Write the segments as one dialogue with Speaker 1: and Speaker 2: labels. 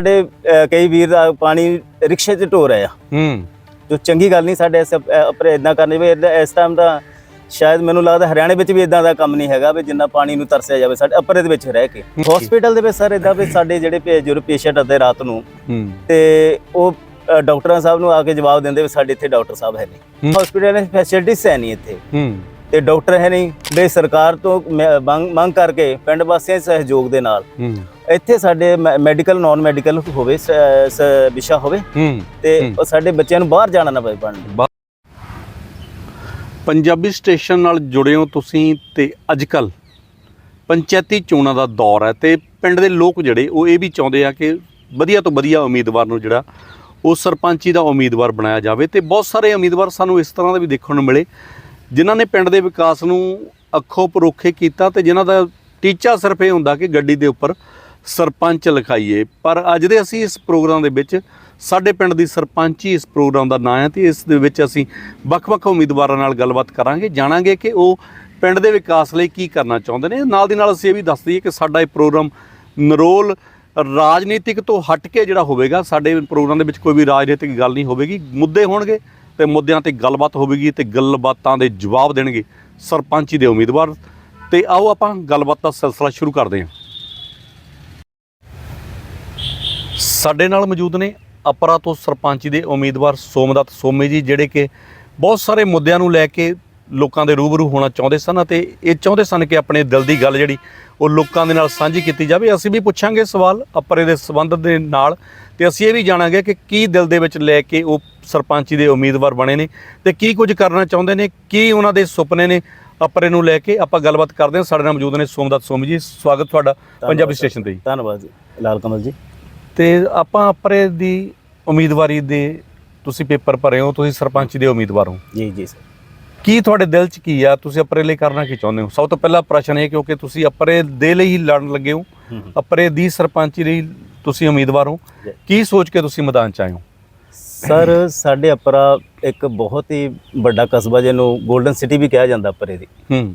Speaker 1: ਸਾਡੇ ਕਈ ਵੀਰ ਦਾ ਪਾਣੀ ਰਿਕਸ਼ੇ 'ਚ ਢੋ ਰਹੇ ਆ।
Speaker 2: ਹੂੰ।
Speaker 1: ਜੋ ਚੰਗੀ ਗੱਲ ਨਹੀਂ ਸਾਡੇ ਇਸ ਅਪਰੇ ਇਦਾਂ ਕਰਨੇ ਵੀ ਇਸ ਟਾਈਮ ਦਾ ਸ਼ਾਇਦ ਮੈਨੂੰ ਲੱਗਦਾ ਹਰਿਆਣੇ ਵਿੱਚ ਵੀ ਇਦਾਂ ਦਾ ਕੰਮ ਨਹੀਂ ਹੈਗਾ ਵੀ ਜਿੰਨਾ ਪਾਣੀ ਨੂੰ ਤਰਸਿਆ ਜਾਵੇ ਸਾਡੇ ਅਪਰੇ ਦੇ ਵਿੱਚ ਰਹਿ ਕੇ। ਹਸਪੀਟਲ ਦੇ ਵਿੱਚ ਸਰ ਇਦਾਂ ਵੀ ਸਾਡੇ ਜਿਹੜੇ ਬਜ਼ੁਰਗ ਪੇਸ਼ੈਂਟ ਹੁੰਦੇ ਰਾਤ ਨੂੰ ਤੇ ਉਹ ਡਾਕਟਰਾਂ ਸਾਹਿਬ ਨੂੰ ਆ ਕੇ ਜਵਾਬ ਦਿੰਦੇ ਵੀ ਸਾਡੇ ਇੱਥੇ ਡਾਕਟਰ ਸਾਹਿਬ ਹੈ ਨਹੀਂ। ਹਸਪੀਟਲ ਵਿੱਚ ਫੈਸਿਲਿਟੀਜ਼ ਹੈ ਨਹੀਂ ਇੱਥੇ।
Speaker 2: ਹੂੰ।
Speaker 1: ਤੇ ਡਾਕਟਰ ਹੈ ਨਹੀਂ ਦੇ ਸਰਕਾਰ ਤੋਂ ਮੰਗ ਕਰਕੇ ਪਿੰਡ ਵਾਸੀਆਂ ਦੇ ਸਹਿਯੋਗ ਦੇ ਨਾਲ ਇੱਥੇ ਸਾਡੇ ਮੈਡੀਕਲ ਨਾਨ ਮੈਡੀਕਲ ਹੋਵੇ ਵਿਸ਼ਾ ਹੋਵੇ ਤੇ ਸਾਡੇ ਬੱਚਿਆਂ ਨੂੰ ਬਾਹਰ ਜਾਣਾ ਨਾ ਪੜਨ
Speaker 2: ਪੰਜਾਬੀ ਸਟੇਸ਼ਨ ਨਾਲ ਜੁੜੇ ਹੋ ਤੁਸੀਂ ਤੇ ਅੱਜਕੱਲ ਪੰਚਾਇਤੀ ਚੋਣਾਂ ਦਾ ਦੌਰ ਹੈ ਤੇ ਪਿੰਡ ਦੇ ਲੋਕ ਜਿਹੜੇ ਉਹ ਇਹ ਵੀ ਚਾਹੁੰਦੇ ਆ ਕਿ ਵਧੀਆ ਤੋਂ ਵਧੀਆ ਉਮੀਦਵਾਰ ਨੂੰ ਜਿਹੜਾ ਉਹ ਸਰਪੰਚੀ ਦਾ ਉਮੀਦਵਾਰ ਬਣਾਇਆ ਜਾਵੇ ਤੇ ਬਹੁਤ ਸਾਰੇ ਉਮੀਦਵਾਰ ਸਾਨੂੰ ਇਸ ਤਰ੍ਹਾਂ ਦੇ ਵੀ ਦੇਖਣ ਨੂੰ ਮਿਲੇ। ਜਿਨ੍ਹਾਂ ਨੇ ਪਿੰਡ ਦੇ ਵਿਕਾਸ ਨੂੰ ਅੱਖੋਂ ਪਰੋਖੇ ਕੀਤਾ ਤੇ ਜਿਨ੍ਹਾਂ ਦਾ ਟੀਚਾ ਸਿਰਫ ਇਹ ਹੁੰਦਾ ਕਿ ਗੱਡੀ ਦੇ ਉੱਪਰ ਸਰਪੰਚ ਲਿਖਾਈਏ। ਪਰ ਅੱਜ ਦੇ ਅਸੀਂ ਇਸ ਪ੍ਰੋਗਰਾਮ ਦੇ ਵਿੱਚ ਸਾਡੇ ਪਿੰਡ ਦੀ ਸਰਪੰਚੀ ਇਸ ਪ੍ਰੋਗਰਾਮ ਦਾ ਨਾਂ ਹੈ ਤੇ ਇਸ ਦੇ ਵਿੱਚ ਅਸੀਂ ਵੱਖ-ਵੱਖ ਉਮੀਦਵਾਰਾਂ ਨਾਲ ਗੱਲਬਾਤ ਕਰਾਂਗੇ, ਜਾਣਾਂਗੇ ਕਿ ਉਹ ਪਿੰਡ ਦੇ ਵਿਕਾਸ ਲਈ ਕੀ ਕਰਨਾ ਚਾਹੁੰਦੇ ਨੇ। ਨਾਲ ਦੀ ਨਾਲ ਅਸੀਂ ਇਹ ਵੀ ਦੱਸ ਦਈਏ ਕਿ ਸਾਡਾ ਇਹ ਪ੍ਰੋਗਰਾਮ ਨਰੋਲ ਰਾਜਨੀਤਿਕ ਤੋਂ ਹਟ ਕੇ ਜਿਹੜਾ ਹੋਵੇਗਾ, ਸਾਡੇ ਪ੍ਰੋਗਰਾਮ ਦੇ ਵਿੱਚ ਕੋਈ ਵੀ ਰਾਜਨੀਤਿਕ ਗੱਲ ਨਹੀਂ ਹੋਵੇਗੀ, ਮੁੱਦੇ ਹੋਣਗੇ। ਤੇ ਮੁੱਦਿਆਂ ਤੇ ਗੱਲਬਾਤ ਹੋਵੇਗੀ ਤੇ ਗੱਲਬਾਤਾਂ ਦੇ ਜਵਾਬ ਦੇਣਗੇ ਸਰਪੰਚੀ ਦੇ ਉਮੀਦਵਾਰ। ਤੇ ਆਓ ਆਪਾਂ ਗੱਲਬਾਤ ਦਾ ਸਿਲਸਿਲਾ ਸ਼ੁਰੂ ਕਰਦੇ ਹਾਂ। ਸਾਡੇ ਨਾਲ ਮੌਜੂਦ ਨੇ ਅਪਰਾ ਤੋਂ ਸਰਪੰਚੀ ਦੇ ਉਮੀਦਵਾਰ ਸੋਮਦਤ ਸੋਮੇ ਜੀ, ਜਿਹੜੇ ਕਿ ਬਹੁਤ ਸਾਰੇ ਮੁੱਦਿਆਂ ਨੂੰ ਲੈ ਕੇ ਲੋਕਾਂ ਦੇ ਰੂਬਰੂ ਹੋਣਾ ਚਾਹੁੰਦੇ ਸਨ ਅਤੇ ਇਹ ਚਾਹੁੰਦੇ ਸਨ ਕਿ ਆਪਣੇ ਦਿਲ ਦੀ ਗੱਲ ਜਿਹੜੀ ਉਹ ਲੋਕਾਂ ਦੇ ਨਾਲ ਸਾਂਝੀ ਕੀਤੀ ਜਾਵੇ। ਅਸੀਂ ਵੀ ਪੁੱਛਾਂਗੇ ਸਵਾਲ ਅਪਰੇ ਦੇ ਸੰਬੰਧ ਦੇ ਨਾਲ ਤੇ ਅਸੀਂ ਇਹ ਵੀ ਜਾਣਾਂਗੇ ਕਿ ਕੀ ਦਿਲ ਦੇ ਵਿੱਚ ਲੈ ਕੇ ਉਹ ਸਰਪੰਚੀ ਦੇ ਉਮੀਦਵਾਰ ਬਣੇ ਨੇ ਤੇ ਕੀ ਕੁਝ ਕਰਨਾ ਚਾਹੁੰਦੇ ਨੇ ਕੀ ਉਹਨਾਂ ਦੇ ਸੁਪਨੇ ਨੇ ਅਪਰੇ ਨੂੰ ਲੈ ਕੇ ਆਪਾਂ ਗੱਲਬਾਤ ਕਰਦੇ ਹਾਂ। ਸਾਡੇ ਨਾਲ ਮੌਜੂਦ ਨੇ ਸੋਮਦੱਤ ਸੋਮ ਜੀ ਸਵਾਗਤ ਤੁਹਾਡਾ ਪੰਜਾਬੀ ਸਟੇਸ਼ਨ ਤੇ ਜੀ।
Speaker 1: ਧੰਨਵਾਦ ਜੀ। ਲਾਲ ਕਮਲ ਜੀ।
Speaker 2: ਤੇ ਆਪਾਂ ਅਪਰੇ ਦੀ ਉਮੀਦਵਾਰੀ ਦੇ ਤੁਸੀਂ ਪੇਪਰ ਭਰੇ ਹੋ ਤੁਸੀਂ ਸਰਪੰਚ ਦੇ ਉਮੀਦਵਾਰ ਹੋ।
Speaker 1: ਜੀ ਜੀ ਸਰ।
Speaker 2: ਕੀ ਤੁਹਾਡੇ ਦਿਲ 'ਚ ਕੀ ਆ? ਤੁਸੀਂ ਅਪਰੇ ਲਈ ਕਰਨਾ ਕੀ ਚਾਹੁੰਦੇ ਹੋ? ਸਭ ਤੋਂ ਪਹਿਲਾ ਪ੍ਰਸ਼ਨ ਇਹ ਕਿਉਂਕਿ ਤੁਸੀਂ ਅਪਰੇ ਦੇ ਲਈ ਹੀ ਲੜਨ ਲੱਗੇ ਹੋ। ਅਪਰੇ ਦੀ ਸਰਪੰਚੀ ਲਈ ਤੁਸੀਂ ਉਮੀਦਵਾਰ ਹੋ। ਕੀ ਸੋਚ ਕੇ ਤੁਸੀਂ ਮੈਦਾਨ 'ਚ ਆਏ ਹੋ?
Speaker 1: ਸਰ ਸਾਡੇ ਅਪਰਾ ਇੱਕ ਬਹੁਤ ਹੀ ਵੱਡਾ ਕਸਬਾ ਜਿਹਨੂੰ 골ਡਨ ਸਿਟੀ ਵੀ ਕਿਹਾ ਜਾਂਦਾ ਅਪਰੇ ਦੀ।
Speaker 2: ਹੂੰ।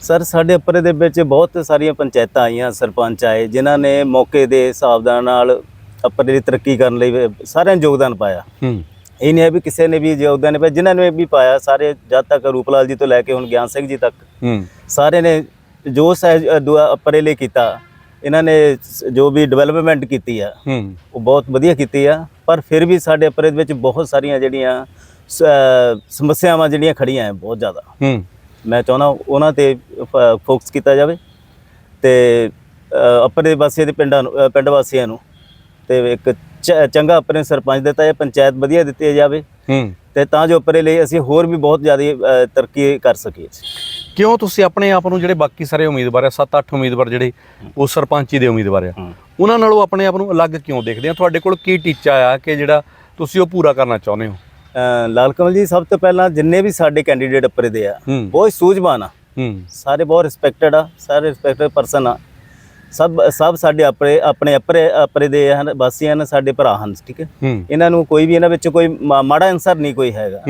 Speaker 1: ਸਰ ਸਾਡੇ ਅਪਰੇ ਦੇ ਵਿੱਚ ਬਹੁਤ ਸਾਰੀਆਂ ਪੰਚਾਇਤਾਂ ਆਈਆਂ ਸਰਪੰਚ ਆਏ ਜਿਨ੍ਹਾਂ ਨੇ ਮੌਕੇ ਦੇ ਹਿਸਾਬ ਦੇ ਨਾਲ ਅਪਰੇ ਦੀ ਤਰੱਕੀ ਕਰਨ ਲਈ ਸਾਰਿਆਂ ਨੇ ਯੋਗਦਾਨ ਪਾਇਆ।
Speaker 2: ਹੂੰ।
Speaker 1: ਇਹ ਨਹੀਂ ਹੈ ਵੀ ਕਿਸੇ ਨੇ ਵੀ ਯੋਗਦਾਨ ਨਹੀਂ ਪਾਇਆ ਜਿਨ੍ਹਾਂ ਨੇ ਵੀ ਪਾਇਆ ਸਾਰੇ ਜਦ ਤੱਕ ਰੂਪਲਾਲ ਜੀ ਤੋਂ ਲੈ ਕੇ ਹੁਣ ਗਿਆਨ ਸਿੰਘ ਜੀ ਤੱਕ।
Speaker 2: ਹੂੰ।
Speaker 1: ਸਾਰੇ ਨੇ ਜੋ ਸਹਿ ਅ, ਦੁਆ ਅਪਰੇ ਲਈ ਕੀਤਾ ਇਹਨਾਂ ਨੇ ਜੋ ਵੀ ਡਿਵੈਲਪਮੈਂਟ ਕੀਤੀ ਆ ਉਹ ਬਹੁਤ ਵਧੀਆ ਕੀਤੀ ਆ। ਪਰ ਫਿਰ ਵੀ ਸਾਡੇ ਅਪਰੇ ਦੇ ਵਿੱਚ ਬਹੁਤ ਸਾਰੀਆਂ ਜਿਹੜੀਆਂ ਸਮੱਸਿਆਵਾਂ ਜਿਹੜੀਆਂ ਖੜੀਆਂ ਆ ਬਹੁਤ ਜ਼ਿਆਦਾ।
Speaker 2: ਹੂੰ।
Speaker 1: ਮੈਂ ਚਾਹੁੰਦਾ ਉਹਨਾਂ ਤੇ ਫੋਕਸ ਕੀਤਾ ਜਾਵੇ ਤੇ ਅ, ਆਪਣੇ ਵਾਸੀਆਂ ਦੇ ਪਿੰਡਾਂ ਨੂੰ ਪਿੰਡ ਵਾਸੀਆਂ ਨੂੰ ਤੇ ਇੱਕ ਚੰਗਾ ਆਪਣੇ ਸਰਪੰਚ ਦਿੱਤਾ ਜਾਏ ਪੰਚਾਇਤ ਵਧੀਆ ਦਿੱਤੀ ਜਾਵੇ
Speaker 2: ਹੂੰ।
Speaker 1: ਤੇ ਤਾਂ ਜੋ ਉੱਪਰੇ ਲਈ ਅਸੀਂ ਹੋਰ ਵੀ ਬਹੁਤ ਜ਼ਿਆਦਾ ਤਰੱਕੀ ਕਰ ਸਕੀਏ
Speaker 2: ਕਿਉਂ ਤੁਸੀਂ ਆਪਣੇ ਆਪ ਨੂੰ ਜਿਹੜੇ ਬਾਕੀ ਸਾਰੇ ਉਮੀਦਵਾਰ ਆ 7-8 ਉਮੀਦਵਾਰ ਜਿਹੜੇ ਉਹ ਸਰਪੰਚੀ ਦੇ ਉਮੀਦਵਾਰ ਆ। ਉਹਨਾਂ ਨਾਲੋਂ ਆਪਣੇ ਆਪ ਨੂੰ ਅਲੱਗ ਕਿਉਂ ਦੇਖਦੇ ਆ? ਤੁਹਾਡੇ ਕੋਲ ਕੀ ਟੀਚਾ ਆ ਕਿ ਜਿਹੜਾ ਤੁਸੀਂ ਉਹ ਪੂਰਾ ਕਰਨਾ ਚਾਹੁੰਦੇ ਹੋ?
Speaker 1: ਲਾਲ ਕਮਲ ਜੀ ਸਭ ਤੋਂ ਪਹਿਲਾਂ ਜਿੰਨੇ ਵੀ ਸਾਡੇ ਕੈਂਡੀਡੇਟ ਉੱਪਰੇ ਦੇ ਆ ਬਹੁਤ ਸੂਝਵਾਨ ਆ। ਸਾਰੇ ਬਹੁਤ ਰਿਸਪੈਕਟਡ ਆ ਸਾਰੇ ਰਿਸਪੈਕਟਡ ਪਰਸਨ ਆ। ਸਭ ਸਭ ਸਾਡੇ ਆਪਣੇ ਆਪਣੇ ਅਪਰੇ ਅਪਰੇ ਦੇ ਹਨ ਵਾਸੀ ਹਨ ਸਾਡੇ ਭਰਾ ਹਨ ਠੀਕ ਹੈ? ਇਹਨਾਂ ਨੂੰ ਕੋਈ ਵੀ ਇਹਨਾਂ ਵਿੱਚ ਕੋਈ ਮਾੜਾ ਅਨਸਰ ਨਹੀਂ ਕੋਈ ਹੈਗਾ।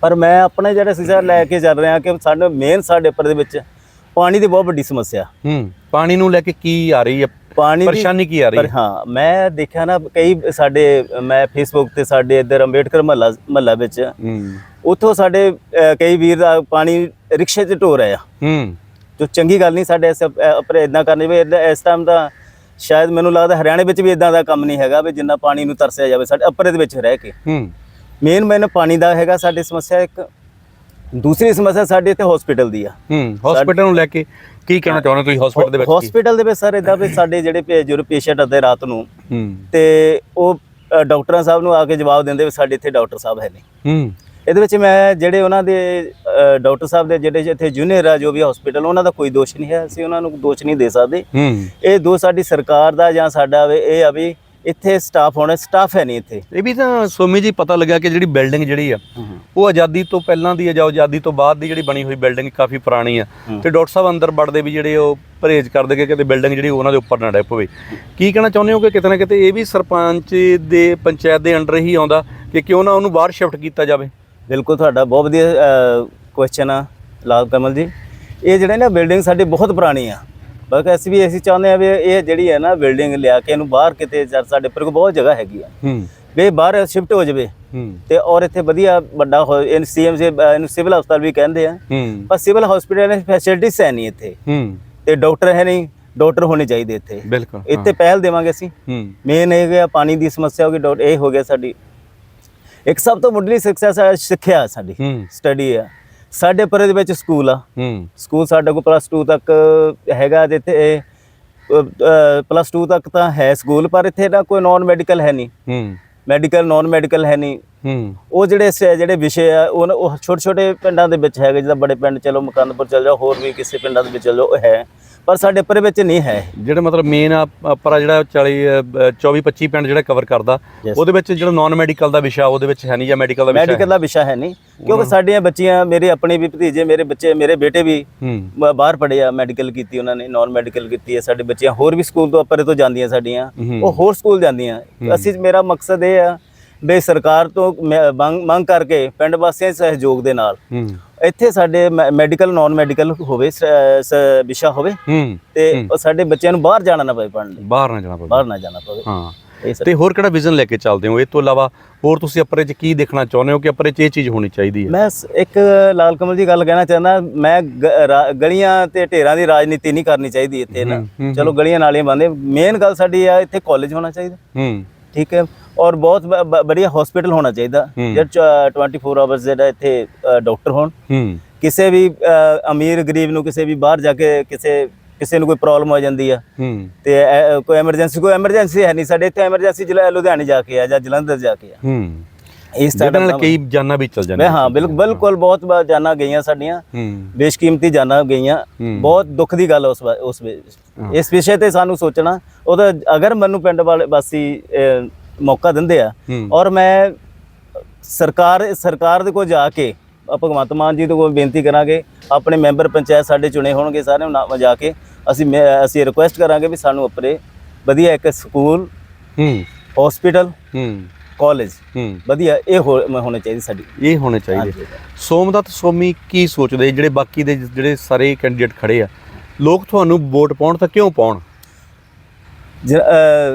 Speaker 1: ਪਰ ਮੈਂ ਆਪਣੇ ਜਿਹੜੇ ਸਿਸਾ ਲੈ ਕੇ ਚੱਲ ਰਿਹਾ ਕਿ ਸਾਡੇ ਮੇਨ ਸਾਡੇ ਉੱਪਰ ਦੇ ਵਿੱਚ ਪਾਣੀ ਦੀ ਬਹੁਤ ਵੱਡੀ ਸਮੱਸਿਆ।
Speaker 2: ਹੂੰ ਪਾਣੀ ਨੂੰ ਲੈ ਕੇ ਕੀ ਆ ਰਹੀ ਹੈ?
Speaker 1: ਪਾਣੀ
Speaker 2: ਪਰੇਸ਼ਾਨੀ ਕੀ ਆ ਰਹੀ
Speaker 1: ਪਰ
Speaker 2: ਹੈ?
Speaker 1: ਹਾਂ ਮੈਂ ਦੇਖਿਆ ਨਾ ਕਈ ਸਾਡੇ ਮੈਂ ਫੇਸਬੁੱਕ ਤੇ ਸਾਡੇ ਇੱਧਰ ਅੰਬੇਡਕਰ ਮਹੱਲਾ ਮਹੱਲਾ ਵਿੱਚ
Speaker 2: ਹੂੰ।
Speaker 1: ਉੱਥੋਂ ਸਾਡੇ ਕਈ ਵੀਰ ਦਾ ਪਾਣੀ ਰਿਕਸ਼ੇ 'ਚ ਢੋ ਰਹੇ ਆ।
Speaker 2: ਹੂੰ।
Speaker 1: ਜੋ ਚੰਗੀ ਗੱਲ ਨਹੀਂ ਸਾਡੇ ਇਸ ਉੱਪਰ ਇਦਾਂ ਕਰਨੀ ਵੀ ਇਸ ਟਾਈਮ ਦਾ ਸ਼ਾਇਦ ਮੈਨੂੰ ਲੱਗਦਾ ਹਰਿਆਣੇ ਵਿੱਚ ਵੀ ਇਦਾਂ ਦਾ ਕੰਮ ਨਹੀਂ ਹੈਗਾ ਵੀ ਜਿੰਨਾ ਪਾਣੀ ਨੂੰ ਤਰਸਿਆ ਜਾਵੇ ਸਾਡੇ ਉੱਪਰ ਦੇ ਵਿੱਚ ਰਹਿ ਕੇ।
Speaker 2: ਹੂੰ।
Speaker 1: ਮੇਨ ਮੈਨੂੰ ਪਾਣੀ ਦਾ ਹੈਗਾ ਸਾਡੀ ਸਮੱਸਿਆ ਇੱਕ। ਦੂਸਰੀ ਸਮੱਸਿਆ ਸਾਡੇ ਇੱਥੇ ਹਸਪੀਟਲ ਦੀ ਆ।
Speaker 2: ਹੂੰ ਹਸਪੀਟਲ ਨੂੰ ਲੈ ਕੇ ਕੀ ਕਹਿਣਾ ਚਾਹੁੰਦੇ ਤੁਸੀਂ ਹਸਪੀਟਲ ਦੇ ਵਿੱਚ?
Speaker 1: ਹਸਪੀਟਲ ਦੇ ਵਿੱਚ ਸਰ ਇਦਾਂ ਵੀ ਸਾਡੇ ਜਿਹੜੇ ਬਜ਼ੁਰਗ ਪੇਸ਼ੈਂਟ ਹੁੰਦੇ ਰਾਤ ਨੂੰ
Speaker 2: ਹੂੰ।
Speaker 1: ਤੇ ਉਹ ਡਾਕਟਰਾਂ ਸਾਹਿਬ ਨੂੰ ਆ ਕੇ ਜਵਾਬ ਦਿੰਦੇ ਵੀ ਸਾਡੇ ਇੱਥੇ ਡਾਕਟਰ ਸਾਹਿਬ ਹੈ ਨਹੀਂ।
Speaker 2: ਹੂੰ।
Speaker 1: ਇਹਦੇ ਵਿੱਚ ਮੈਂ ਜਿਹੜੇ ਉਹਨਾਂ ਦੇ ਡਾਕਟਰ ਸਾਹਿਬ ਦੇ ਜਿਹੜੇ ਇੱਥੇ ਜੂਨੀਅਰ ਆ ਜੋ ਵੀ ਹਸਪੀਟਲ ਉਹਨਾਂ ਦਾ ਕੋਈ ਦੋਸ਼ ਨਹੀਂ ਹੈ। ਅਸੀਂ ਉਹਨਾਂ ਨੂੰ ਦੋਸ਼ ਨਹੀਂ ਦੇ ਸਕਦੇ।
Speaker 2: ਹੂੰ।
Speaker 1: ਇਹ ਦੋ ਸਾਡੀ ਸਰਕਾਰ ਦਾ ਜਾਂ ਸਾਡਾ ਇਹ ਆ ਵੀ ਇੱਥੇ ਸਟਾਫ ਹੋਣਾ ਸਟਾਫ ਹੈ ਨਹੀਂ ਇੱਥੇ।
Speaker 2: ਇਹ ਵੀ ਤਾਂ ਸੋਮੀ ਜੀ ਪਤਾ ਲੱਗਾ ਕਿ ਜਿਹੜੀ ਬਿਲਡਿੰਗ ਜਿਹੜੀ ਆ ਉਹ ਆਜ਼ਾਦੀ ਤੋਂ ਪਹਿਲਾਂ ਦੀ ਆ ਜਾਂ ਆਜ਼ਾਦੀ ਤੋਂ ਬਾਅਦ ਦੀ ਜਿਹੜੀ ਬਣੀ ਹੋਈ ਬਿਲਡਿੰਗ ਕਾਫੀ ਪੁਰਾਣੀ ਆ।
Speaker 1: ਹੂੰ।
Speaker 2: ਤੇ ਡਾਕਟਰ ਸਾਹਿਬ ਅੰਦਰ ਵੜਦੇ ਵੀ ਜਿਹੜੇ ਉਹ ਪਰਹੇਜ਼ ਕਰਦੇ ਕਿ ਕਿਤੇ ਬਿਲਡਿੰਗ ਜਿਹੜੀ ਉਹਨਾਂ ਦੇ ਉੱਪਰ ਨਾ ਡਿੱਗ ਪਵੇ। ਕੀ ਕਹਿਣਾ ਚਾਹੁੰਦੇ ਹੋ ਕਿ ਕਿਤੇ ਨਾ ਕਿਤੇ ਇਹ ਵੀ ਸਰਪੰਚ ਦੇ ਪੰਚਾਇਤ ਦੇ ਅੰਡਰ ਹੀ ਆਉਂਦਾ ਕਿ ਕਿਉਂ ਨਾ ਉਹਨੂੰ ਬਾਹਰ ਸ਼ਿਫਟ ਕੀਤਾ ਜਾਵੇ?
Speaker 1: ਬਿਲਕੁਲ ਤੁਹਾਡਾ ਬਹੁਤ ਵਧੀਆ ਕੁਐਸਚਨ ਆ ਲਾਲ ਕਮਲ ਜੀ। ਇਹ ਜਿਹੜੇ ਨਾ ਬਿਲਡਿੰਗ ਸਾਡੀ ਬਹੁਤ ਪੁਰਾਣੀ ਆ। ਬਸ ਅਸੀਂ ਵੀ ਅਸੀਂ ਚਾਹੁੰਦੇ ਆ ਵੀ ਇਹ ਜਿਹੜੀ ਹੈ ਨਾ ਬਿਲਡਿੰਗ ਲਿਆ ਕੇ ਇਹਨੂੰ ਬਾਹਰ ਕਿਤੇ ਸਾਡੇ ਪਰ ਬਹੁਤ ਜਗ੍ਹਾ ਹੈਗੀ ਆ।
Speaker 2: ਹੂੰ।
Speaker 1: ਵੀ ਬਾਹਰ ਸ਼ਿਫਟ ਹੋ ਜਾਵੇ।
Speaker 2: ਹੂੰ।
Speaker 1: ਤੇ ਔਰ ਇੱਥੇ ਵਧੀਆ ਵੱਡਾ ਇਹਨ ਸੀਐਮਸੀ ਇਹਨੂੰ ਸਿਵਲ ਹਸਪਤਾਲ ਵੀ ਕਹਿੰਦੇ ਆ।
Speaker 2: ਹੂੰ।
Speaker 1: ਪਰ ਸਿਵਲ ਹਸਪੀਟਲ ਨੇ ਫੈਸਿਲਿਟੀਜ਼ ਹੈ ਨਹੀਂ ਇੱਥੇ।
Speaker 2: ਹੂੰ।
Speaker 1: ਤੇ ਡਾਕਟਰ ਹੈ ਨਹੀਂ ਡਾਕਟਰ ਹੋਣੇ ਚਾਹੀਦੇ ਇੱਥੇ।
Speaker 2: ਬਿਲਕੁਲ।
Speaker 1: ਇੱਥੇ ਪਹਿਲ ਦੇਵਾਂਗੇ ਅਸੀਂ।
Speaker 2: ਹੂੰ।
Speaker 1: ਮੇਨ ਇਹ ਗਿਆ ਪਾਣੀ ਦੀ ਸਮੱਸਿਆ ਹੋ ਗਈ ਡਾਕਟਰ ਇਹ ਹੋ ਗਿਆ ਸਾਡੀ ਇੱਕ ਸਭ ਤੋਂ ਮੁੱਢਲੀ ਸਕਸੈਸ ਹੈ ਸਿੱਖਿਆ ਸਾਡੀ ਸਟੱਡੀ ਆ। ਸਾਡੇ ਪਰੇ ਦੇ ਵਿੱਚ ਸਕੂਲ ਆ। ਸਕੂਲ ਸਾਡੇ ਕੋਲ ਪਲੱਸ 2 ਤੱਕ ਹੈਗਾ ਜਿੱਥੇ ਪਲੱਸ 2 ਤੱਕ ਤਾਂ ਹੈ ਸਕੂਲ ਪਰ ਇੱਥੇ ਨਾ ਕੋਈ ਨਾਨ ਮੈਡੀਕਲ ਹੈ ਨਹੀਂ। ਮੈਡੀਕਲ ਨਾਨ ਮੈਡੀਕਲ ਹੈ ਨਹੀਂ। ਉਹ ਜਿਹੜੇ ਜਿਹੜੇ ਵਿਸ਼ੇ ਆ ਉਹ ਛੋਟੇ ਛੋਟੇ ਪਿੰਡਾਂ ਦੇ ਵਿੱਚ ਹੈਗੇ ਜਿੱਦਾਂ ਬੜੇ ਪਿੰਡ ਚਲੋ ਮਕੰਦਪੁਰ ਚਲ ਜਾਓ ਹੋਰ ਵੀ ਕਿਸੇ ਪਿੰਡਾਂ ਦੇ ਵਿੱਚ ਚਲ ਜਾਓ ਉਹ ਹੈ। ਪਰ ਸਾਡੇ ਪਰੇ ਵਿੱਚ ਨਹੀਂ ਹੈ
Speaker 2: ਜਿਹੜੇ ਮਤਲਬ ਮੇਨ ਆਪਰਾ ਜਿਹੜਾ 40 ਅ, 24 25 ਪਿੰਡ ਜਿਹੜਾ ਕਵਰ ਕਰਦਾ. ਉਹਦੇ ਵਿੱਚ ਜਿਹੜਾ ਨਾਨ ਮੈਡੀਕਲ ਦਾ ਵਿਸ਼ਾ ਉਹਦੇ ਵਿੱਚ ਹੈ ਨਹੀਂ ਜਾਂ ਮੈਡੀਕਲ ਦਾ ਵਿਸ਼ਾ
Speaker 1: ਮੈਡੀਕਲ ਦਾ ਵਿਸ਼ਾ ਹੈ ਨਹੀਂ ਕਿਉਂਕਿ ਸਾਡੀਆਂ ਬੱਚੀਆਂ ਮੇਰੇ ਆਪਣੇ ਵੀ ਭਤੀਜੇ ਮੇਰੇ ਬੱਚੇ ਮੇਰੇ ਬੇਟੇ ਵੀ ਬਾਹਰ ਪੜ੍ਹੇ ਆ ਮੈਡੀਕਲ ਕੀਤੀ ਉਹਨਾਂ ਨੇ ਨਾਨ ਮੈਡੀਕਲ ਕੀਤੀ ਹੈ ਸਾਡੇ ਬੱਚੀਆਂ ਹੋਰ ਵੀ ਸਕੂਲ ਤੋਂ ਪਰੇ ਤੋਂ ਜਾਂਦੀਆਂ ਸਾਡੀਆਂ। ਉਹ ਹੋਰ ਸਕੂਲ ਜਾਂਦੀਆਂ। ਅਸੀਂ ਮੇਰਾ ਮਕਸਦ ਇਹ ਆ ਵੀ ਸਰਕਾਰ ਤੋਂ ਮੰਗ ਕਰਕੇ ਪਿੰਡ ਵਾਸੀਆਂ ਦੇ ਸਹਿਯੋਗ ਦੇ ਨਾਲ ਇੱਥੇ ਸਾਡੇ ਮੈਡੀਕਲ ਨਾਨ ਮੈਡੀਕਲ ਹੋਵੇ ਵਿਸ਼ਾ ਹੋਵੇ ਤੇ ਸਾਡੇ ਬੱਚਿਆਂ ਨੂੰ ਬਾਹਰ ਜਾਣਾ ਨਾ ਪਵੇ ਪੜ੍ਹਨ ਲਈ।
Speaker 2: ਬਾਹਰ ਨਾ ਜਾਣਾ ਪਵੇ।
Speaker 1: ਬਾਹਰ ਨਾ ਜਾਣਾ ਪਵੇ।
Speaker 2: ਹਾਂ। ਤੇ ਹੋਰ ਕਿਹੜਾ ਵਿਜ਼ਨ ਲੈ ਕੇ ਚੱਲਦੇ ਹੋ? ਇਹ ਤੋਂ ਇਲਾਵਾ ਹੋਰ ਤੁਸੀਂ ਅਪਰੇ 'ਚ ਕੀ ਦੇਖਣਾ ਚਾਹੁੰਦੇ ਹੋ ਕਿ ਅਪਰੇ 'ਚ ਇਹ ਚੀਜ਼ ਹੋਣੀ ਚਾਹੀਦੀ ਹੈ?
Speaker 1: ਮੈਂ ਇੱਕ ਲਾਲ ਕਮਲ ਦੀ ਗੱਲ ਕਹਿਣਾ ਚਾਹੁੰਦਾ ਮੈਂ ਗਲੀਆਂ ਤੇ ਢੇਰਾਂ ਦੀ ਰਾਜਨੀਤੀ ਨਹੀਂ ਕਰਨੀ ਚਾਹੀਦੀ ਇੱਥੇ ਨਾ। ਚਲੋ ਗਲੀਆਂ ਨਾਲੀਆਂ ਬੰਦੇ ਮੇਨ ਗੱਲ ਸਾਡੀ ਆ ਇੱਥੇ ਕਾਲਜ ਹੋਣਾ ਚਾਹੀਦਾ।
Speaker 2: ਹੂੰ।
Speaker 1: ਠੀਕ ਹੈ ਔਰ ਬਹੁਤ ਬ- ਬ- ਵਧੀਆ ਹਸਪੀਟਲ ਹੋਣਾ ਚਾਹੀਦਾ। ਜਿਹੜਾ 24 ਆਵਰਸ ਜਿਹੜਾ ਇੱਥੇ ਡਾਕਟਰ ਹੋਣ। ਕਿਸੇ ਵੀ ਅਮੀਰ ਗਰੀਬ ਨੂੰ ਕਿਸੇ ਵੀ ਬਾਹਰ ਜਾ ਕੇ ਕਿਸੇ ਕਿਸੇ ਨੂੰ ਕੋਈ ਪ੍ਰੋਬਲਮ ਹੋ ਜਾਂਦੀ ਆ। ਤੇ ਕੋਈ ਐਮਰਜੈਂਸੀ ਕੋਈ ਐਮਰਜੈਂਸੀ ਹੈ ਨਹੀਂ। ਸਾਡੇ ਇੱਥੇ ਐਮਰਜੈਂਸੀ ਜ਼ਿਲ੍ਹਾ ਲੁਧਿਆਣੇ ਜਾ ਕੇ ਆ ਜਾਂ ਜਲੰਧਰ ਜਾ ਕੇ ਆ। ਇਸ
Speaker 2: ਜਿਹਦੇ
Speaker 1: ਤਰ੍ਹਾਂ
Speaker 2: ਨਾਲ ਕਈ ਜਾਨਾਂ ਵੀ ਚਲ
Speaker 1: ਮੈਂ
Speaker 2: ਜਾਂਦੀਆਂ
Speaker 1: ਹਾਂ ਬਿਲਕੁਲ ਬਿਲਕੁਲ ਬਹੁਤ ਜਾਨਾਂ ਗਈਆਂ ਸਾਡੀਆਂ। ਬੇਸ਼ਕੀਮਤੀ ਜਾਨਾਂ ਗਈਆਂ। ਬਹੁਤ ਦੁੱਖ ਦੀ ਗੱਲ ਉਸ ਉਸ। ਇਸ ਵਿਸ਼ੇ ਤੇ ਸਾਨੂੰ ਸੋਚਣਾ। ਉਹਦਾ ਅਗਰ ਮੈਨੂੰ ਪਿੰਡ ਵਾਲੇ ਵਾਸੀ ਮੌਕਾ ਦਿੰਦੇ ਆ ਔਰ ਮੈਂ ਸਰਕਾਰ ਸਰਕਾਰ ਦੇ ਕੋਲ ਜਾ ਕੇ ਭਗਵੰਤ ਮਾਨ ਜੀ ਤੋਂ ਕੋਈ ਬੇਨਤੀ ਕਰਾਂਗੇ। ਆਪਣੇ ਮੈਂਬਰ ਪੰਚਾਇਤ ਸਾਡੇ ਚੁਣੇ ਹੋਣਗੇ ਸਾਰਿਆਂ ਨੂੰ ਜਾ ਕੇ। ਅਸੀਂ ਅਸੀਂ ਰਿਕੁਐਸਟ ਕਰਾਂਗੇ ਵੀ ਸਾਨੂੰ ਆਪਣੇ ਵਧੀਆ ਇੱਕ ਸਕੂਲ
Speaker 2: ਹੂੰ।
Speaker 1: ਹਸਪੀਟਲ
Speaker 2: ਹੂੰ।
Speaker 1: ਕਾਲਜ। ਵਧੀਆ ਇਹ ਹੋਣੇ ਚਾਹੀਦੇ ਸਾਡੀ।
Speaker 2: ਇਹ ਹੋਣੇ ਚਾਹੀਦੇ। ਸੋਮਦੱਤ ਸੋਮੀ ਕੀ ਸੋਚਦੇ? ਜਿਹੜੇ ਬਾਕੀ ਦੇ ਜਿਹੜੇ ਸਾਰੇ ਕੈਂਡੀਡੇਟ ਖੜੇ ਆ ਲੋਕ ਤੁਹਾਨੂੰ ਵੋਟ ਪਾਉਣ ਤਾਂ ਕਿਉਂ ਪਾਉਣ?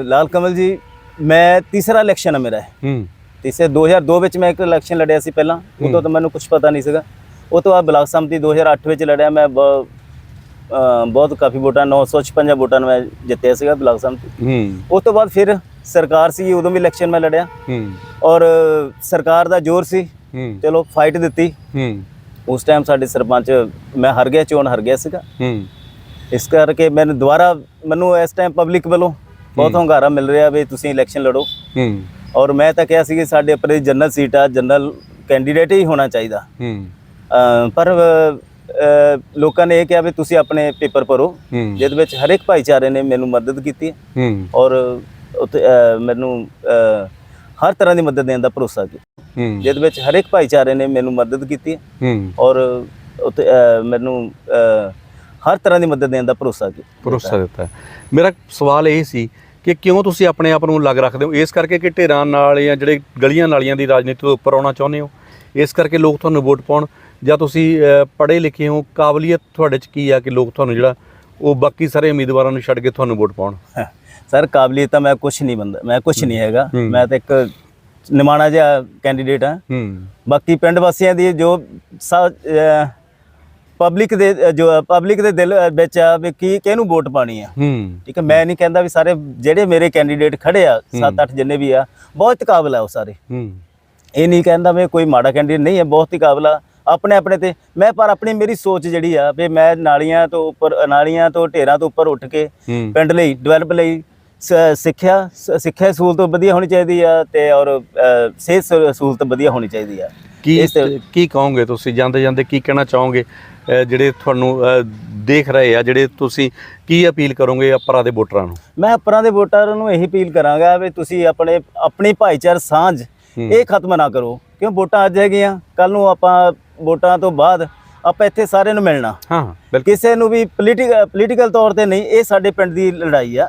Speaker 1: ਲਾਲ ਕਮਲ ਜੀ ਮੈਂ ਤੀਸਰਾ ਇਲੈਕਸ਼ਨ ਹੈ ਮੇਰਾ।
Speaker 2: ਹੂੰ।
Speaker 1: ਤੀਸਰੇ 2002 ਵਿੱਚ ਮੈਂ ਇੱਕ ਇਲੈਕਸ਼ਨ ਲੜਿਆ ਸੀ ਪਹਿਲਾਂ। ਉਦੋਂ ਤਾਂ ਮੈਨੂੰ ਕੁਝ ਪਤਾ ਨਹੀਂ ਸੀਗਾ। ਉਹ ਤੋਂ ਬਾਅਦ ਬਲਾਕ ਸੰਮਤੀ 2008 ਵਿੱਚ ਲੜਿਆ। ਮੈਂ ਬਹੁਤ ਕਾਫੀ ਵੋਟਾਂ 956 ਵੋਟਾਂ ਨਾਲ ਮੈਂ ਜਿੱਤਿਆ ਸੀਗਾ ਬਲਾਕ ਸੰਮਤੀ
Speaker 2: ਹੂੰ।
Speaker 1: ਉਸ ਤੋਂ ਬਾਅਦ ਫਿਰ ਸਰਕਾਰ ਸੀ ਉਦੋਂ ਵੀ ਇਲੈਕਸ਼ਨ ਮੈਂ ਲੜਿਆ।
Speaker 2: ਹੂੰ।
Speaker 1: ਔਰ ਸਰਕਾਰ ਦਾ ਜ਼ੋਰ ਸੀ
Speaker 2: ਹੂੰ।
Speaker 1: ਚਲੋ ਫਾਈਟ ਦਿੱਤੀ।
Speaker 2: ਹੂੰ।
Speaker 1: ਉਸ ਟਾਈਮ ਸਾਡੇ ਸਰਪੰਚ ਮੈਂ ਹਾਰ ਗਿਆ ਚੋਣ ਹਾਰ ਗਿਆ ਸੀਗਾ।
Speaker 2: ਹੂੰ।
Speaker 1: ਇਸ ਕਰਕੇ ਮੈਨੂੰ ਦੁਬਾਰਾ ਮੈਨੂੰ ਇਸ ਟਾਈਮ ਪਬਲਿਕ ਵੱਲੋਂ ਬਹੁਤ ਹੰਗਾਰਾ ਮਿਲ ਰਿਹਾ ਵੀ ਤੁਸੀਂ ਇਲੈਕਸ਼ਨ ਲੜੋ।
Speaker 2: ਹੂੰ।
Speaker 1: ਔਰ ਮੈਂ ਤਾਂ ਕਿਹਾ ਸੀ ਕਿ ਸਾਡੇ ਉੱਪਰ ਜਨਰਲ ਸੀਟ ਆ ਜਨਰਲ ਕੈਂਡੀਡੇਟ ਹੀ ਹੋਣਾ ਚਾਹੀਦਾ।
Speaker 2: ਹੂੰ।
Speaker 1: ਪਰ ਲੋਕਾਂ ਨੇ ਇਹ ਕਿਹਾ ਵੀ ਤੁਸੀਂ ਆਪਣੇ ਪੇਪਰ ਭਰੋ ਜਿਹਦੇ ਵਿੱਚ ਹਰ ਇੱਕ ਭਾਈਚਾਰੇ ਨੇ ਮੈਨੂੰ ਮਦਦ ਕੀਤੀ। ਔਰ ਉੱਥੇ ਮੈਨੂੰ ਹਰ ਤਰ੍ਹਾਂ ਦੀ ਮਦਦ ਦੇਣ ਦਾ ਭਰੋਸਾ ਕੀਤਾ। ਜਿਹਦੇ ਵਿੱਚ ਹਰ ਇੱਕ ਭਾਈਚਾਰੇ ਨੇ ਮੈਨੂੰ ਮਦਦ ਕੀਤੀ। ਔਰ ਉੱਥੇ ਮੈਨੂੰ ਹਰ ਤਰ੍ਹਾਂ ਦੀ ਮਦਦ ਦੇਣ ਦਾ ਭਰੋਸਾ ਕੀਤਾ।
Speaker 2: ਭਰੋਸਾ ਦਿੱਤਾ। ਮੇਰਾ ਸਵਾਲ ਇਹ ਸੀ ਕਿ ਕਿਉਂ ਤੁਸੀਂ ਆਪਣੇ ਆਪ ਨੂੰ ਲੱਗ ਰੱਖਦੇ ਹੋ? ਇਸ ਕਰਕੇ ਕਿ ਢੇਰਾਂ ਨਾਲ ਜਾਂ ਜਿਹੜੇ ਗਲੀਆਂ ਨਾਲੀਆਂ ਦੀ ਰਾਜਨੀਤੀ ਤੋਂ ਉੱਪਰ ਆਉਣਾ ਚਾਹੁੰਦੇ ਹੋ? ਇਸ ਕਰਕੇ ਲੋਕ ਤੁਹਾਨੂੰ ਵੋਟ ਪਾਉਣ ਜਾਂ ਤੁਸੀਂ ਪੜ੍ਹੇ ਲਿਖੇ ਹੋ ਕਾਬਲੀਅਤ ਤੁਹਾਡੇ 'ਚ ਕੀ ਆ ਕਿ ਲੋਕ ਤੁਹਾਨੂੰ ਜਿਹੜਾ ਉਹ ਬਾਕੀ ਸਾਰੇ ਉਮੀਦਵਾਰਾਂ ਨੂੰ ਛੱਡ ਕੇ ਤੁਹਾਨੂੰ ਵੋਟ ਪਾਉਣ?
Speaker 1: ਸਰ ਕਾਬਲੀਅਤ ਤਾਂ ਮੈਂ ਕੁਝ ਨਹੀਂ ਬੰਦਾ ਮੈਂ ਕੁਝ ਨਹੀਂ ਹੈਗਾ। ਮੈਂ ਤਾਂ ਇੱਕ ਨਿਮਾਣਾ ਜਿਹਾ ਕੈਂਡੀਡੇਟ ਹੂੰ। ਬਾਕੀ ਪਿੰਡ ਵਾਸੀਆਂ ਦੀ ਜੋ ਪਬਲਿਕ ਦੇ ਜੋ ਪਬਲਿਕ ਦੇ ਦਿਲ ਵਿੱਚ ਆ ਵੀ ਕੀ ਕਿਹਨੂੰ ਵੋਟ ਪਾਣੀ ਆ? ਠੀਕ ਹੈ ਮੈਂ ਨਹੀਂ ਕਹਿੰਦਾ ਵੀ ਸਾਰੇ ਜਿਹੜੇ ਮੇਰੇ ਕੈਂਡੀਡੇਟ ਖੜੇ ਆ 7-8 ਜਿੰਨੇ ਵੀ ਆ ਬਹੁਤ ਕਾਬਲ ਆ ਉਹ ਸਾਰੇ। ਇਹ ਨਹੀਂ ਕਹਿੰਦਾ ਮੈਂ ਕੋਈ ਮਾੜਾ ਕੈਂਡੀਡੇਟ ਨਹੀਂ ਹੈ ਬਹੁਤ ਹੀ ਕਾਬਲ ਆ। ਆਪਣੇ ਆਪਣੇ ਤੇ। ਮੈਂ ਪਰ ਆਪਣੀ ਮੇਰੀ ਸੋਚ ਜਿਹੜੀ ਆ ਵੀ ਮੈਂ ਨਾਲੀਆਂ ਤੋਂ ਉੱਪਰ ਨਾਲੀਆਂ ਤੋਂ ਢੇਰਾਂ ਤੋਂ ਉੱਪਰ ਉੱਠ ਕੇ ਪਿੰਡ ਲਈ ਡਿਵੈਲਪ ਲਈ ਸਿੱਖਿਆ ਸਿੱਖਿਆ ਸਹੂਲਤ ਵਧੀਆ ਹੋਣੀ ਚਾਹੀਦੀ ਆ ਤੇ ਔਰ ਸਿਹਤ ਸਹੂਲਤ ਵਧੀਆ ਹੋਣੀ ਚਾਹੀਦੀ ਆ।
Speaker 2: ਕੀ ਕੀ ਕਹੋਗੇ ਤੁਸੀਂ? ਜਾਂਦੇ ਜਾਂਦੇ ਕੀ ਕਹਿਣਾ ਚਾਹੋਗੇ? ਜਿਹੜੇ ਤੁਹਾਨੂੰ ਦੇਖ ਰਹੇ ਆ ਜਿਹੜੇ ਤੁਸੀਂ ਕੀ ਅਪੀਲ ਕਰੋਗੇ ਅਪਰਾ ਦੇ ਵੋਟਰਾਂ ਨੂੰ?
Speaker 1: ਮੈਂ ਅਪਰਾਂ ਦੇ ਵੋਟਰਾਂ ਨੂੰ ਇਹੀ ਅਪੀਲ ਕਰਾਂਗਾ ਵੀ ਤੁਸੀਂ ਆਪਣੇ ਆਪਣੀ ਭਾਈਚਾਰ ਸਾਂਝ। ਇਹ ਖਤਮ ਨਾ ਕਰੋ। ਕਿਉਂ? ਵੋਟਾਂ ਅੱਜ ਹੈਗੀਆਂ ਕੱਲ ਨੂੰ ਆਪਾਂ ਵੋਟਾਂ ਤੋਂ ਬਾਅਦ ਆਪਾਂ ਇੱਥੇ ਸਾਰਿਆਂ ਨੂੰ ਮਿਲਣਾ।
Speaker 2: ਹਾਂ ਬਿਲਕੁਲ।
Speaker 1: ਕਿਸੇ ਨੂੰ ਵੀ ਪੋਲੀਟੀਕਲ ਪੋਲੀਟੀਕਲ ਤੌਰ ਤੇ ਨਹੀਂ ਇਹ ਸਾਡੇ ਪਿੰਡ ਦੀ ਲੜਾਈ ਆ।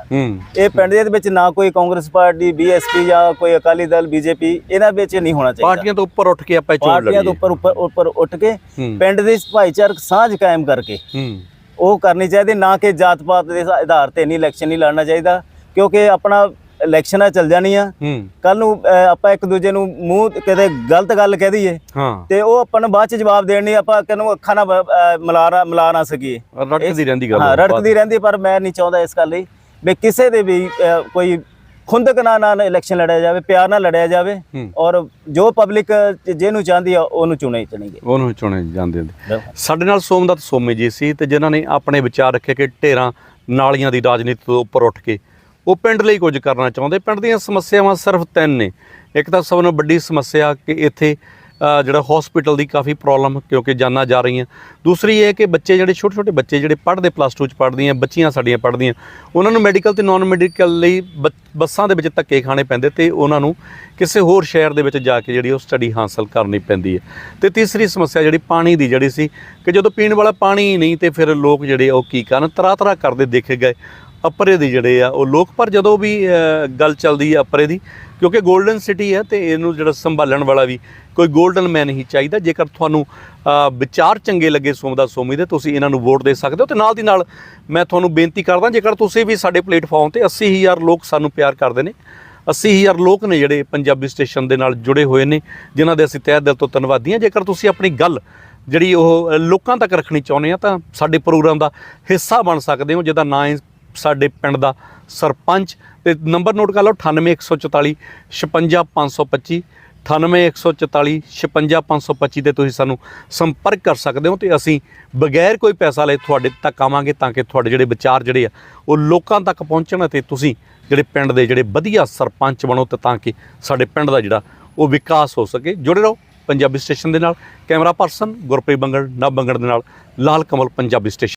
Speaker 1: ਇਹ ਪਿੰਡ ਦੇ ਵਿੱਚ ਨਾ ਕੋਈ ਕਾਂਗਰਸ ਪਾਰਟੀ ਬੀਐਸਪੀ ਜਾਂ ਕੋਈ ਅਕਾਲੀ ਦਲ ਬੀਜੇਪੀ ਇਹਨਾਂ ਵਿੱਚ ਨਹੀਂ ਹੋਣਾ ਚਾਹੀਦਾ।
Speaker 2: ਪਾਰਟੀਆਂ ਤੋਂ ਉੱਪਰ ਉੱਠ ਕੇ ਆਪਾਂ ਚੋਣ
Speaker 1: ਪਾਰਟੀਆਂ
Speaker 2: ਲੜੀਏ।
Speaker 1: ਤੋਂ ਉੱਪਰ ਉੱਪਰ ਉੱਪਰ ਉੱਠ ਕੇ ਪਿੰਡ ਦੇ ਭਾਈਚਾਰਕ ਸਾਂਝ ਕਾਇਮ ਕਰਕੇ ਉਹ ਕਰਨੀ ਚਾਹੀਦੀ ਨਾ ਕਿ ਜਾਤ ਪਾਤ ਦੇ ਆਧਾਰ ਤੇ ਨਹੀਂ ਇਲੈਕਸ਼ਨ ਨਹੀਂ ਲੜਨਾ ਚਾਹੀਦਾ ਕਿਉਂਕਿ ਆਪਣਾ ਇਲੈਕਸ਼ਨਾਂ ਚੱਲ ਜਾਣੀਆਂ। ਕੱਲ ਨੂੰ ਆਪਾਂ ਇੱਕ ਦੂਜੇ ਨੂੰ ਮੂੰਹ ਕਿਤੇ ਗਲਤ ਗੱਲ ਕਹਿ ਦਈਏ। ਤੇ ਉਹ ਆਪਾਂ ਨੂੰ ਬਾਅਦ ਚ ਜਵਾਬ ਦੇਣ ਨਹੀਂ ਆਪਾਂ ਕਿਨੂੰ ਅੱਖਾਂ ਨਾਲ ਅਹ, ਮਿਲਾ ਨਾ ਸਕੀਏ।
Speaker 2: ਰੜਕਦੀ ਰਹਿੰਦੀ ਗੱਲ
Speaker 1: ਹਾਂ ਰੜਕਦੀ ਰਹਿੰਦੀ ਪਰ ਮੈਂ ਨਹੀਂ ਚਾਹੁੰਦਾ ਇਸ ਗੱਲ ਲਈ ਵੀ ਕਿਸੇ ਦੇ ਵੀ ਕੋਈ ਖੁੰਦਕ ਨਾਲ ਨਾਲ ਇਲੈਕਸ਼ਨ ਲੜਿਆ ਜਾਵੇ ਪਿਆਰ ਨਾਲ ਲੜਿਆ ਜਾਵੇ। ਔਰ ਜੋ ਪਬਲਿਕ ਜਿਹਨੂੰ ਚਾਹੁੰਦੀ ਆ ਉਹਨੂੰ ਚੁਣੇ ਚਣੀਗੇ।
Speaker 2: ਉਹਨੂੰ ਚੁਣੇ ਜਾਂਦੇ ਹੁੰਦੇ। ਸਾਡੇ ਨਾਲ ਸੋਮਦਤ ਸੋਮੇ ਜੀ ਸੀ ਤੇ ਜਿਨ੍ਹਾਂ ਨੇ ਆਪਣੇ ਵਿਚਾਰ ਰੱਖੇ ਕਿ ਢੇਰਾਂ ਨਾਲੀਆਂ ਦੀ ਰਾਜਨੀਤੀ ਤੋਂ ਉੱਪਰ ਉੱਠ ਕੇ ਉਹ ਪਿੰਡ ਲਈ ਕੁਝ ਕਰਨਾ ਚਾਹੁੰਦੇ। ਪਿੰਡ ਦੀਆਂ ਸਮੱਸਿਆਵਾਂ ਸਿਰਫ ਤਿੰਨ ਨੇ। ਇੱਕ ਤਾਂ ਸਭ ਤੋਂ ਵੱਡੀ ਸਮੱਸਿਆ ਕਿ ਇੱਥੇ ਜਿਹੜਾ ਹਸਪੀਟਲ ਦੀ ਕਾਫੀ ਪ੍ਰੋਬਲਮ ਕਿਉਂਕਿ ਜਾਨਾਂ ਜਾ ਰਹੀਆਂ। ਦੂਸਰੀ ਇਹ ਕਿ ਬੱਚੇ ਜਿਹੜੇ ਛੋਟੇ ਛੋਟੇ ਬੱਚੇ ਜਿਹੜੇ ਪੜ੍ਹਦੇ ਪਲੱਸ 2 ਚ ਪੜ੍ਹਦੀਆਂ, ਬੱਚੀਆਂ ਸਾਡੀਆਂ ਪੜ੍ਹਦੀਆਂ, ਉਹਨਾਂ ਨੂੰ ਮੈਡੀਕਲ ਤੇ ਨਾਨ ਮੈਡੀਕਲ ਲਈ ਬ- ਬੱਸਾਂ ਦੇ ਵਿੱਚ ਧੱਕੇ ਖਾਣੇ ਪੈਂਦੇ ਤੇ ਉਹਨਾਂ ਨੂੰ ਕਿਸੇ ਹੋਰ ਸ਼ਹਿਰ ਦੇ ਵਿੱਚ ਜਾ ਕੇ ਜਿਹੜੀ ਉਹ ਸਟੱਡੀ ਹਾਸਲ ਕਰਨੀ ਪੈਂਦੀ ਹੈ। ਤੇ ਤੀਸਰੀ ਸਮੱਸਿਆ ਜਿਹੜੀ ਪਾਣੀ ਦੀ ਜਿਹੜੀ ਸੀ ਕਿ ਜਦੋਂ ਪੀਣ ਵਾਲਾ ਪਾਣੀ ਨਹੀਂ ਤੇ ਫਿਰ ਲੋਕ ਜਿਹੜੇ ਉਹ ਕੀ ਕਰਨ? ਤਰ੍ਹਾਂ ਤਰ੍ਹਾਂ ਕਰਦੇ ਦੇਖੇ ਗਏ। ਅਪਰੇ ਦੇ ਜਿਹੜੇ ਆ, ਉਹ ਲੋਕ, ਪਰ ਜਦੋਂ ਵੀ ਗੱਲ ਚੱਲਦੀ ਹੈ ਅਪਰੇ ਦੀ, ਕਿਉਂਕਿ 골ਡਨ ਸਿਟੀ ਹੈ ਤੇ ਇਹਨੂੰ ਜਿਹੜਾ ਸੰਭਾਲਣ ਵਾਲਾ ਵੀ ਕੋਈ 골ਡਨ ਮੈਨ ਹੀ ਚਾਹੀਦਾ, ਜੇਕਰ ਤੁਹਾਨੂੰ ਵਿਚਾਰ ਚੰਗੇ ਲੱਗੇ ਸੋਮਦਾ ਸੋਮੀ ਦੇ, ਤੁਸੀਂ ਇਹਨਾਂ ਨੂੰ ਵੋਟ ਦੇ ਸਕਦੇ ਹੋ ਤੇ ਨਾਲ ਦੀ ਨਾਲ ਮੈਂ ਤੁਹਾਨੂੰ ਬੇਨਤੀ ਕਰਦਾ, ਜੇਕਰ ਤੁਸੀਂ ਵੀ ਸਾਡੇ ਪਲੇਟਫਾਰਮ ਤੇ 80000 ਲੋਕ ਸਾਨੂੰ ਪਿਆਰ ਕਰਦੇ ਨੇ 80000 ਲੋਕ ਨੇ ਜਿਹੜੇ ਪੰਜਾਬੀ ਸਟੇਸ਼ਨ ਦੇ ਨਾਲ ਜੁੜੇ ਹੋਏ ਨੇ, ਜਿਨ੍ਹਾਂ ਦੇ ਅਸੀਂ ਤਹਿ ਦਿਲ ਤੋਂ ਧੰਨਵਾਦੀ ਹਾਂ। ਜੇਕਰ ਤੁਸੀਂ ਆਪਣੀ ਗੱਲ ਜਿਹੜੀ ਉਹ ਲੋਕਾਂ ਤੱਕ ਰੱਖਣੀ ਚਾਹੁੰਦੇ ਆ, ਤਾਂ ਸਾਡੇ ਪ੍ਰੋਗਰਾਮ ਦਾ ਹਿੱਸਾ ਬਣ ਸਕਦੇ ਹੋ, ਜਿਹਦਾ ਨਾਂ ਸਾਡੇ ਪਿੰਡ ਦਾ ਸਰਪੰਚ ਤੇ ਨੰਬਰ ਨੋਟ ਕਰ ਲਓ 98144 56525 98144 56525 ਤੇ ਤੁਸੀਂ ਸਾਨੂੰ ਸੰਪਰਕ ਕਰ ਸਕਦੇ ਹੋ ਤੇ ਅਸੀਂ ਬਗੈਰ ਕੋਈ ਪੈਸਾ ਲਏ ਤੁਹਾਡੇ ਤੱਕ ਆਵਾਂਗੇ ਤਾਂ ਕਿ ਤੁਹਾਡੇ ਜਿਹੜੇ ਵਿਚਾਰ ਜਿਹੜੇ ਆ, ਉਹ ਲੋਕਾਂ ਤੱਕ ਪਹੁੰਚਣ ਅਤੇ ਤੁਸੀਂ ਜਿਹੜੇ ਪਿੰਡ ਦੇ ਜਿਹੜੇ ਵਧੀਆ ਸਰਪੰਚ ਬਣੋ ਤੇ ਤਾਂ ਕਿ ਸਾਡੇ ਪਿੰਡ ਦਾ ਜਿਹੜਾ ਉਹ ਵਿਕਾਸ ਹੋ ਸਕੇ। ਜੁੜੇ ਰਹੋ ਪੰਜਾਬੀ ਸਟੇਸ਼ਨ ਦੇ ਨਾਲ। ਕੈਮਰਾ ਪਰਸਨ ਗੁਰਪ੍ਰੀਤ ਬੰਗੜ ਨਾ ਬੰਗੜ ਦੇ ਨਾਲ। ਲਾਲ ਕਮਲ, ਪੰਜਾਬੀ ਸਟੇਸ਼ਨ।